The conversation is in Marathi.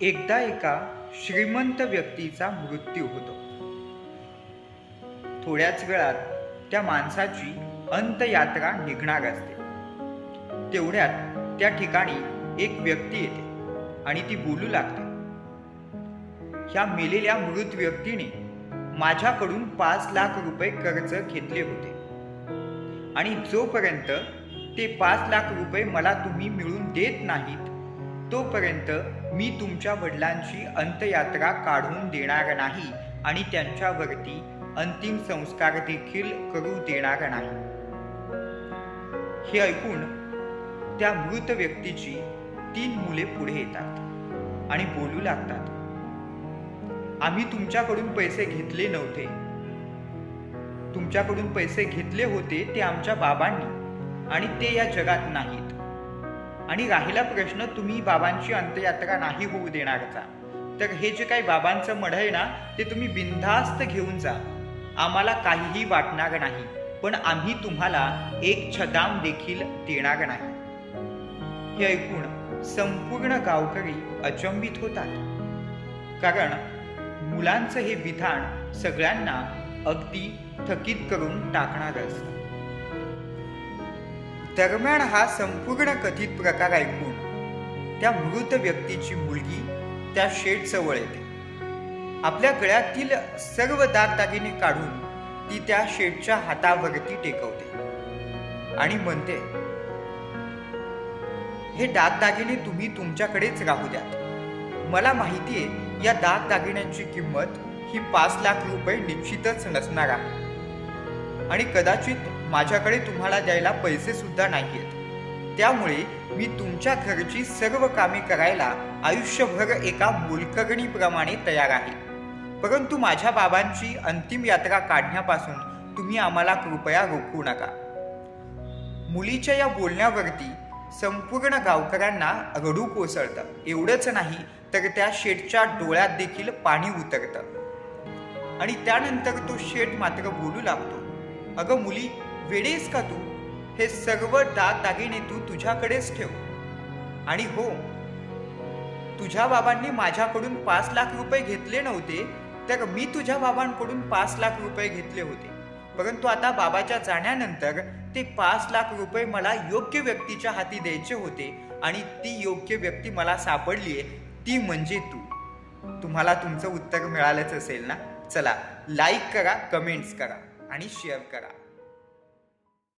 एकदा एका श्रीमंत व्यक्तीचा मृत्यू होतो. थोड्याच वेळात त्या माणसाची अंतयात्रा निघणार असते. तेवढ्यात त्या ठिकाणी एक व्यक्ती येते आणि ती बोलू लागते. ह्या मेलेल्या मृत व्यक्तीने माझ्याकडून पाच लाख रुपये कर्ज घेतले होते. आणि जोपर्यंत ते पाच लाख रुपये मला तुम्ही मिळून देत नाहीत तोपर्यंत मी तुमच्या वडिलांची अंत्ययात्रा काढून देणार नाही आणि त्यांच्यावरती अंतिम संस्कार देखील करू देणार नाही. हे ऐकून त्या मृत व्यक्तीची तीन मुले पुढे येतात आणि बोलू लागतात आम्ही तुमच्याकडून पैसे घेतले नव्हते. तुमच्याकडून पैसे घेतले होते ते आमच्या बाबांनी आणि ते या जगात नाहीत. आणि राहिला प्रश्न तुम्ही बाबांची अंत्ययात्रा नाही होऊ देणारचा. तर हे जे काही बाबांचं मढ आहे ना ते तुम्ही बिनधास्त घेऊन जा. आम्हाला काहीही वाटणार नाही पण आम्ही तुम्हाला एक छदाम देखील देणार नाही. हे ऐकून संपूर्ण गावकरी अचंबित होतात. कारण मुलांचं हे विधान सगळ्यांना अगदी थकीत करून टाकणार असतं दरम्यान हा संपूर्ण कथित प्रकार ऐकून त्या मृत व्यक्तीची मुलगी त्या शेड जवळ येते. आपल्या गळ्यातील सर्व दागदागिने काढून ती त्या शेडच्या हातावरती टेकवते आणि म्हणते हे दागदागिने तुम्ही तुमच्याकडेच राहू द्यात. मला माहितीये या दागदागिन्यांची किंमत ही पाच लाख रुपये निश्चितच नसणार आहे. आणि कदाचित माझ्याकडे तुम्हाला द्यायला पैसे सुद्धा नाहीयेत. त्यामुळे मी तुमच्या घरची सर्व कामे करायला आयुष्यभर एका मोलकरणीप्रमाणे तयार आहे. परंतु माझ्या बाबांची अंतिम यात्रा काढण्यापासून तुम्ही आम्हाला कृपया रोखू नका. मुलीच्या या बोलण्यावरती संपूर्ण गावकऱ्यांना रडू कोसळतं. एवढंच नाही तर त्या शेठच्या डोळ्यात देखील पाणी उतरतं. आणि त्यानंतर तो शेठ मात्र बोलू लागतो. अगं मुली वेडेस का तू? हे सर्व दागदागिने तू तुझ्याकडेच ठेव. आणि हो तुझ्या बाबांनी माझ्याकडून पाच लाख रुपये घेतले नव्हते तर मी तुझ्या बाबांकडून पाच लाख रुपये घेतले होते. परंतु आता बाबाच्या जाण्यानंतर ते पाच लाख रुपये मला योग्य व्यक्तीच्या हाती द्यायचे होते आणि ती योग्य व्यक्ती मला सापडली आहे ती म्हणजे तू. तुम्हाला तुमचं उत्तर मिळालंच असेल ना? चला लाईक करा कमेंट्स करा आणि शेअर करा.